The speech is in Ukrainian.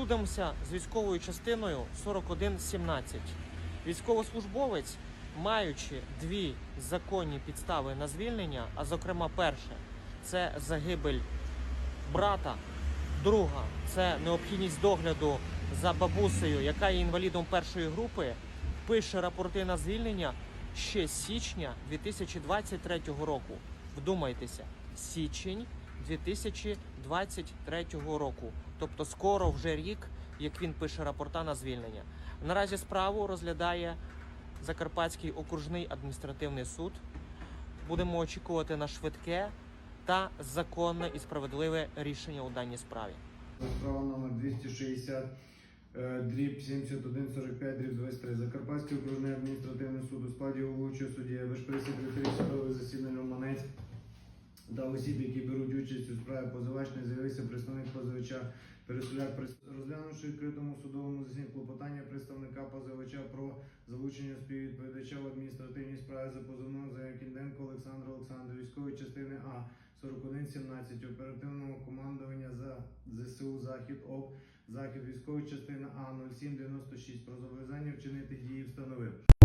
Судимося з військовою частиною 4117. Військовослужбовець, маючи дві законні підстави на звільнення, а зокрема перше, це загибель брата, друга це необхідність догляду за бабусею, яка є інвалідом першої групи, пише рапорти на звільнення ще з січня 2023 року. Вдумайтеся, січень 2023 року. Тобто скоро вже рік, як він пише рапорта на звільнення. Наразі справу розглядає Закарпатський окружний адміністративний суд. Будемо очікувати на швидке та законне і справедливе рішення у даній справі. Справа номер 260, е, дріб 7145, дріб 23. Закарпатський окружний адміністративний суд у складі головуючого судді, вишколі секретарі судових засідань Романець та осіб, які беруть участь у справі позивач, не з'явився представник позивача Пересуляк, розглянувши відкритому судовому засіданні клопотання представника позивача про залучення співвідповідача в адміністративній справі за позовною за Кінденко Олександра Олександра військової частини А 4117 оперативного командування за ЗСУ Захід ОП Захід військової частини А 0796 про зобов'язання вчинити дії встановив.